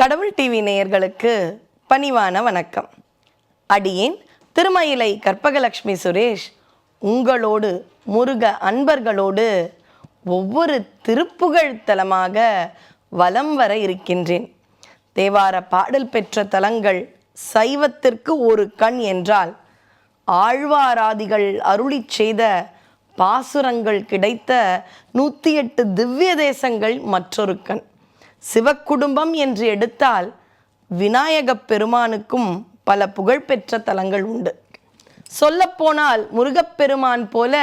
கடவுள் டிவி நேயர்களுக்கு பணிவான வணக்கம். அடியேன் திருமயிலை கற்பகலட்சுமி சுரேஷ் உங்களோடு முருக அன்பர்களோடு ஒவ்வொரு திருப்புகழ் தலமாக வலம் வர இருக்கின்றேன். தேவார பாடல் பெற்ற தலங்கள் சைவத்திற்கு ஒரு கண் என்றால் ஆழ்வாராதிகள் அருளிச் செய்த பாசுரங்கள் கிடைத்த நூற்றி எட்டு திவ்ய தேசங்கள் மற்றொரு கண். சிவக்குடும்பம் என்று எடுத்தால் விநாயகப் பெருமானுக்கும் பல புகழ்பெற்ற தலங்கள் உண்டு. சொல்லப்போனால் முருகப்பெருமான் போல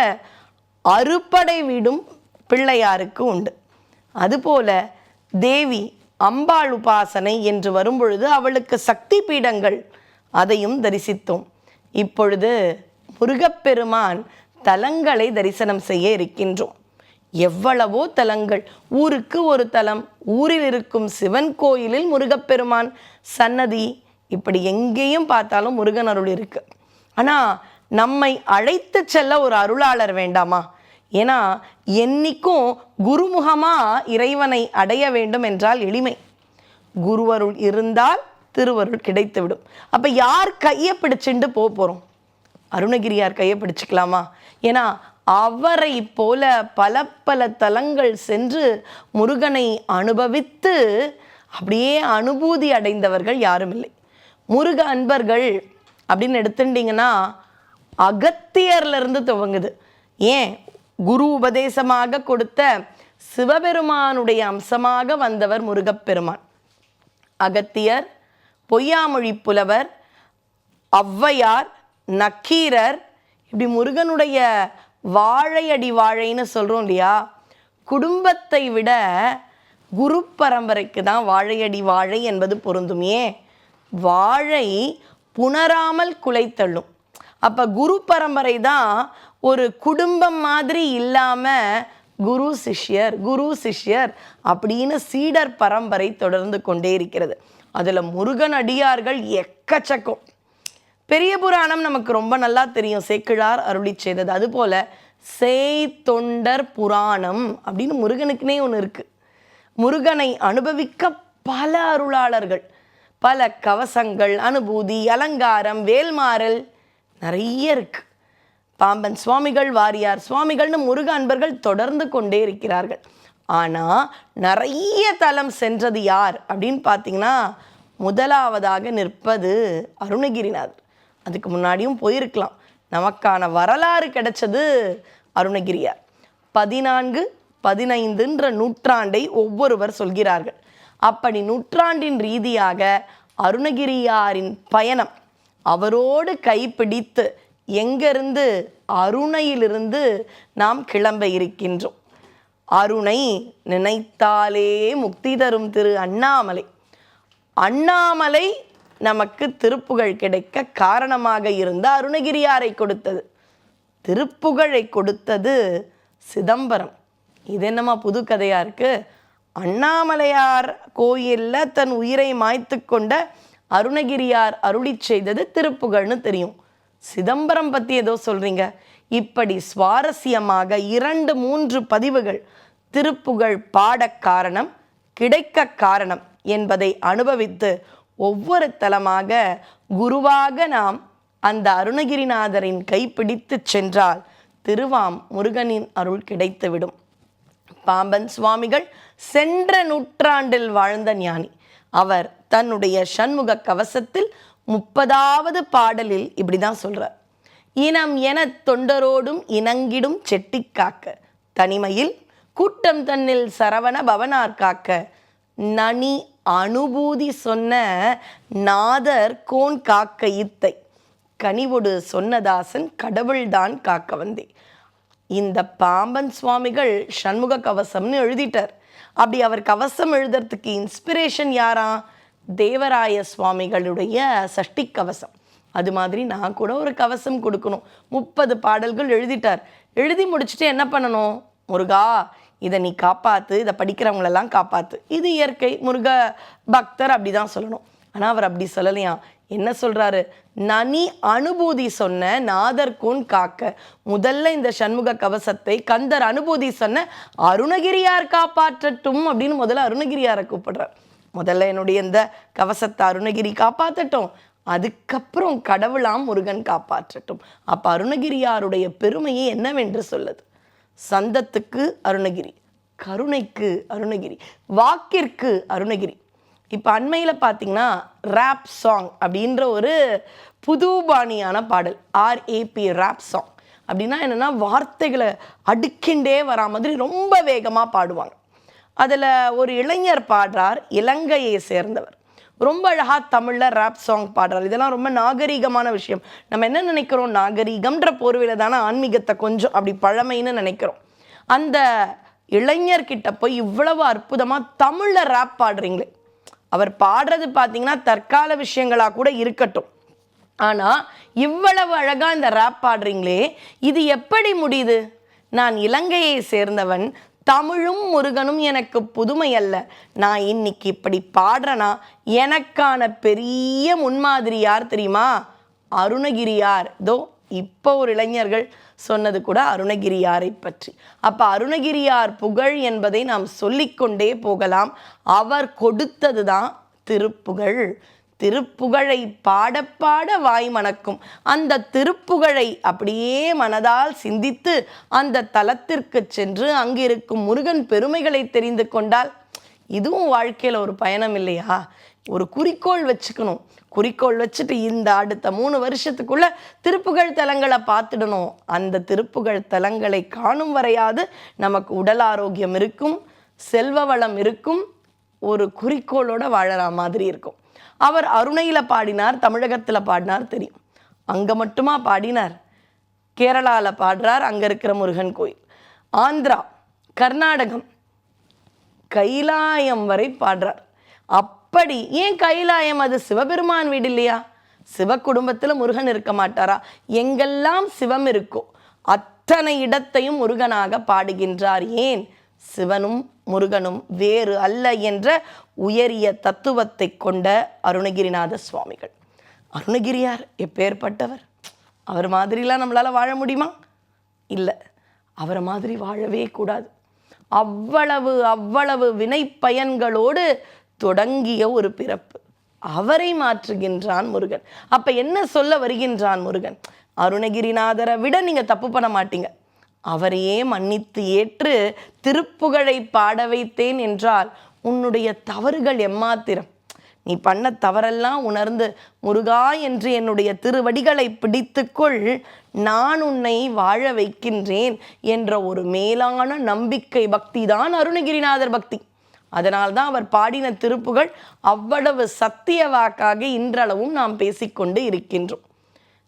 அறுபடை வீடும் பிள்ளையாருக்கு உண்டு. அதுபோல தேவி அம்பாள் உபாசனை என்று வரும்பொழுது அவளுக்கு சக்தி பீடங்கள் அதையும் தரிசித்தோம். இப்பொழுது முருகப்பெருமான் தலங்களை தரிசனம் செய்ய இருக்கின்றோம். எவ்வளவோ தலங்கள். ஊருக்கு ஒரு தலம் ஊரில் இருக்கும் சிவன் கோயிலில் முருகப்பெருமான் சன்னதி. இப்படி எங்கேயும் பார்த்தாலும் முருகன் அருள் இருக்கு. ஆனால் நம்மை அழைத்து செல்ல ஒரு அருளாளர் வேண்டாமா? ஏன்னா என்னைக்கும் குருமுகமாக இறைவனை அடைய வேண்டும் என்றால் எளிமை. குருவருள் இருந்தால் திருவருள் கிடைத்துவிடும். அப்போ யார் கையை பிடிச்சிண்டு போக போகிறோம் அருணகிரியார் கையை பிடிச்சிக்கலாமா? ஏன்னா அவரை போல பல பல தலங்கள் சென்று முருகனை அனுபவித்து அப்படியே அனுபூதி அடைந்தவர்கள் யாரும் இல்லை. முருக அன்பர்கள் அப்படின்னு எடுத்துட்டிங்கன்னா அகத்தியர்லேருந்து துவங்குது. ஏன்? குரு உபதேசமாக கொடுத்த சிவபெருமானுடைய அம்சமாக வந்தவர் முருகப்பெருமான். அகத்தியர் பொய்யாமொழி புலவர் ஔவையார் நக்கீரர் இப்படி முருகனுடைய வாழையடி வாழைன்னு சொல்கிறோம் இல்லையா? குடும்பத்தை விட குரு பரம்பரைக்கு தான் வாழையடி வாழை என்பது பொருந்துமே. வாழை புணராமல் குலைத்தள்ளும். அப்போ குரு பரம்பரை தான் ஒரு குடும்பம் மாதிரி இல்லாமல் குரு சிஷ்யர் குரு சிஷ்யர் அப்படின்னு சீடர் பரம்பரை தொடர்ந்து கொண்டே இருக்கிறது. அதில் முருகன் அடியார்கள் எக்கச்சக்கம். பெரிய புராணம் நமக்கு ரொம்ப நல்லா தெரியும். சேக்கிழார் அருளி செய்தது. அதுபோல சேய் தொண்டர் புராணம் அப்படின்னு முருகனுக்குனே ஒன்று இருக்கு. முருகனை அனுபவிக்க பல அருளாளர்கள். பல கவசங்கள் அனுபூதி அலங்காரம் வேல்மாறல் நிறைய இருக்கு. பாம்பன் சுவாமிகள் வாரியார் சுவாமிகள்னு முருக அன்பர்கள் தொடர்ந்து கொண்டே இருக்கிறார்கள். ஆனால் நிறைய தலம் சென்றது யார் அப்படின்னு பார்த்தீங்கன்னா முதலாவதாக நிற்பது அருணகிரிநாதர். அதுக்கு முன்னாடியும் போயிருக்கலாம். நமக்கான வரலாறு கிடைச்சது அருணகிரியார். பதினான்கு பதினைந்துன்ற நூற்றாண்டை ஒவ்வொருவர் சொல்கிறார்கள். அப்படி நூற்றாண்டின் ரீதியாக அருணகிரியாரின் பயணம் அவரோடு கைப்பிடித்து எங்கிருந்து அருணையிலிருந்து நாம் கிளம்ப இருக்கின்றோம். அருணை நினைத்தாலே முக்தி தரும் திரு அண்ணாமலை. அண்ணாமலை நமக்கு திருப்புகழ் கிடைக்க காரணமாக இருந்த அருணகிரியாரை கொடுத்தது. திருப்புகழை கொடுத்தது சிதம்பரம். இது என்னம்மா புது கதையா இருக்கு? அண்ணாமலையார் கோயில்ல தன் உயிரை மாய்த்து கொண்ட அருணகிரியார் அருளி செய்தது திருப்புகழ்னு தெரியும். சிதம்பரம் பத்தி ஏதோ சொல்றீங்க. இப்படி சுவாரஸ்யமாக இரண்டு மூன்று பதிவுகள் திருப்புகழ் பாட காரணம் கிடைக்க காரணம் என்பதை அனுபவித்து ஒவ்வொரு தலமாக குருவாக நாம் அந்த அருணகிரிநாதரின் கைப்பிடித்து சென்றால் திருவாம் முருகனின் அருள் கிடைத்துவிடும். பாம்பன் சுவாமிகள் சென்ற நூற்றாண்டில் வாழ்ந்த ஞானி. அவர் தன்னுடைய சண்முக கவசத்தில் முப்பதாவது பாடலில் இப்படிதான் சொல்றார். இனம் என தொண்டரோடும் இணங்கிடும் செட்டி காக்க தனிமையில் கூட்டம் தன்னில் சரவண பவனார் காக்க நனி அனுபூதி சொன்ன நாதர் கோன் காக்க இத்தை. கனிவொடு சொன்னதாசன் கடவுள்தான் காக்க வந்தே. இந்த பாம்பன் சுவாமிகள் சண்முக கவசம்னு எழுதிட்டார். அப்படி அவர் கவசம் எழுதுறதுக்கு இன்ஸ்பிரேஷன் யாரா? தேவராய சுவாமிகளுடைய சஷ்டி கவசம். அது மாதிரி நான் கூட ஒரு கவசம் கொடுக்கணும். முப்பது பாடல்கள் எழுதிட்டார். எழுதி முடிச்சுட்டு என்ன பண்ணணும்? முருகா இதை நீ காப்பாத்து இதை படிக்கிறவங்களெல்லாம் காப்பாத்து. இது இயற்கை. முருக பக்தர் அப்படிதான் சொல்லணும். ஆனால் அவர் அப்படி சொல்லலையாம் என்ன சொல்றாரு? நனி அனுபூதி சொன்ன நாதர்கூன் காக்க. முதல்ல இந்த சண்முக கவசத்தை கந்தர் அனுபூதி சொன்ன அருணகிரியார் காப்பாற்றட்டும் அப்படின்னு முதல்ல அருணகிரியாரை கூப்பிடுறார். முதல்ல என்னுடைய இந்த கவசத்தை அருணகிரி காப்பாற்றட்டும் அதுக்கப்புறம் கடவுளாம் முருகன் காப்பாற்றட்டும். அப்போ அருணகிரியாருடைய பெருமையை என்னவென்று சொல்லுது? சந்தத்துக்கு அருணகிரி கருணைக்கு அருணகிரி வாக்கிற்கு அருணகிரி. இப்போ அண்மையில் பார்த்தீங்கன்னா ரேப் சாங் அப்படின்ற ஒரு புது பாணியான பாடல் ஆர்ஏபி ரேப் சாங் அப்படின்னா என்னென்னா வார்த்தைகளை அடுக்கிண்டே வரா மாதிரி ரொம்ப வேகமாக பாடுவாங்க. அதில் ஒரு இளைஞர் பாடுறார் இலங்கையை சேர்ந்தவர். ரொம்ப அழகாக தமிழில் ரேப் சாங் பாடுறாரு இதெல்லாம் ரொம்ப நாகரீகமான விஷயம். நம்ம என்ன நினைக்கிறோம்? நாகரீகம்ன்ற போர்வையில் தானே ஆன்மீகத்தை கொஞ்சம் அப்படி பழமைன்னு நினைக்கிறோம். அந்த இளைஞர்கிட்ட போய் இவ்வளவு அற்புதமாக தமிழில் ரேப் பாடுறீங்களே. அவர் பாடுறது பார்த்தீங்கன்னா தற்கால விஷயங்களாக கூட இருக்கட்டும். ஆனால் இவ்வளவு அழகாக இந்த ரேப் பாடுறீங்களே இது எப்படி முடியுது? நான் இலங்கையை சேர்ந்தவன் தமிழும் முருகனும் எனக்கு புதுமை அல்ல. நான் இன்னைக்கு இப்படி பாடுறேன்னா எனக்கான பெரிய முன்மாதிரி யார் தெரியுமா? அருணகிரியார். தோ இப்போ ஒரு இளைஞர்கள் சொன்னது கூட அருணகிரியாரை பற்றி. அப்போ அருணகிரியார் புகழ் என்பதை நாம் சொல்லிக்கொண்டே போகலாம். அவர் கொடுத்தது தான் திருப்புகழ். திருப்புகழை பாடப்பாட வாய் மணக்கும். அந்த திருப்புகழை அப்படியே மனதால் சிந்தித்து அந்த தலத்திற்கு சென்று அங்கிருக்கும் முருகன் பெருமைகளை தெரிந்து கொண்டால் இதுவும் வாழ்க்கையில் ஒரு பயணம் இல்லையா? ஒரு குறிக்கோள் வச்சுக்கணும். குறிக்கோள் வச்சுட்டு இந்த அடுத்த மூணு வருஷத்துக்குள்ள திருப்புகழ் தலங்களை பார்த்துடணும். அந்த திருப்புகழ் தலங்களை காணும் வரையாது நமக்கு உடல் ஆரோக்கியம் இருக்கும் செல்வ வளம் இருக்கும் ஒரு குறிக்கோளோட வாழற மாதிரி இருக்கும். அவர் அருணையில் பாடினார் தமிழகத்தில் பாடினார் தெரியும். அங்கே மட்டுமா பாடினார்? கேரளாவில் பாடுறார் அங்கே இருக்கிற முருகன் கோயில். ஆந்திரா கர்நாடகம் கைலாயம் வரை பாடுறார். அப்படி ஏன் கைலாயம்? அது சிவபெருமான் வீடு இல்லையா? சிவ குடும்பத்தில் முருகன் இருக்க மாட்டாரா? எங்கெல்லாம் சிவம் இருக்கோ அத்தனை இடத்தையும் முருகனாக பாடுகின்றார். ஏன்? சிவனும் முருகனும் வேறு அல்ல என்ற உயரிய தத்துவத்தை கொண்ட அருணகிரிநாத சுவாமிகள். அருணகிரியார் எப்பேற்பட்டவர்? அவர் மாதிரிலாம் நம்மளால் வாழ முடியுமா? இல்லை. அவரை மாதிரி வாழவே கூடாது. அவ்வளவு அவ்வளவு வினை பயன்களோடு தொடங்கிய ஒரு பிறப்பு. அவரை மாற்றுகின்றான் முருகன். அப்போ என்ன சொல்ல வருகின்றான் முருகன்? அருணகிரிநாதரை விட நீங்கள் தப்பு பண்ண மாட்டீங்க. அவரையே மன்னித்து ஏற்று திருப்புகழை பாட வைத்தேன் என்றால் உன்னுடைய தவறுகள் எம்மாத்திரம்? நீ பண்ண தவறெல்லாம் உணர்ந்து முருகா என்று என்னுடைய திருவடிகளை பிடித்துக்கொள் நான் உன்னை வாழ வைக்கின்றேன் என்ற ஒரு மேலான நம்பிக்கை பக்தி தான் அருணகிரிநாதர் பக்தி. அதனால்தான் அவர் பாடின திருப்புகள் அவ்வளவு சத்திய வாக்காக இன்றளவும் நாம் பேசிக்கொண்டு இருக்கின்றோம்.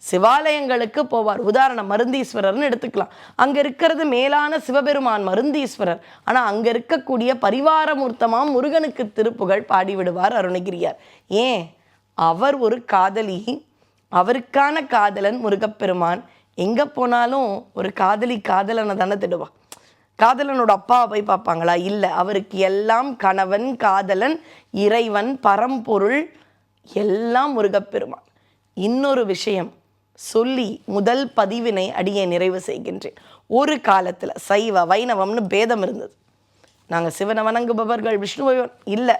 சிவாலயங்களுக்கு போவார். உதாரணம் மருந்தீஸ்வரர்னு எடுத்துக்கலாம். அங்கே இருக்கிறது மேலான சிவபெருமான் மருந்தீஸ்வரர். ஆனால் அங்கே இருக்கக்கூடிய பரிவாரமூர்த்தமாக முருகனுக்கு திருப்புகழ் பாடிவிடுவார் அருணகிரியார். ஏன்? அவர் ஒரு காதலி. அவருக்கான காதலன் முருகப்பெருமான். எங்கே போனாலும் ஒரு காதலி காதலனை தானே திடுவா காதலனோட அப்பாவை போய் பார்ப்பாங்களா? இல்லை. அவருக்கு எல்லாம் கணவன் காதலன் இறைவன் பரம்பொருள் எல்லாம் முருகப்பெருமான். இன்னொரு விஷயம். சொல்லி முதல் பதிவினை அடியை நிறைவு செய்கின்றேன். ஒரு காலத்தில் சைவ வைணவம்னு பேதம் இருந்தது. நாங்கள் சிவனை வணங்குபவர்கள் விஷ்ணுவை இல்லை.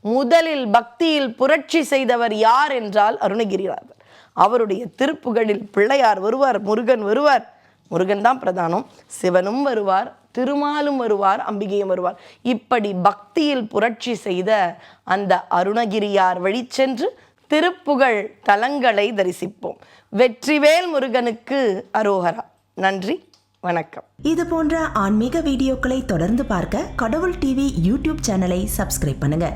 முதலில் பக்தியில் புரட்சி செய்தவர் யார் என்றால் அருணகிரிநாதர் அவருடைய திருப்புகழில் பிள்ளையார் வருவார் முருகன் வருவார். முருகன் தான் பிரதானம். சிவனும் வருவார் திருமாலும் வருவார் அம்பிகையும் வருவார். இப்படி பக்தியில் புரட்சி செய்த அந்த அருணகிரியார் வழி சென்று திருப்புகழ் தலங்களை தரிசிப்போம். வெற்றிவேல் முருகனுக்கு அரோகரா. நன்றி வணக்கம். இது போன்ற ஆன்மீக வீடியோக்களை தொடர்ந்து பார்க்க கடவுள் டிவி யூடியூப் சேனலை சப்ஸ்கிரைப் பண்ணுங்க.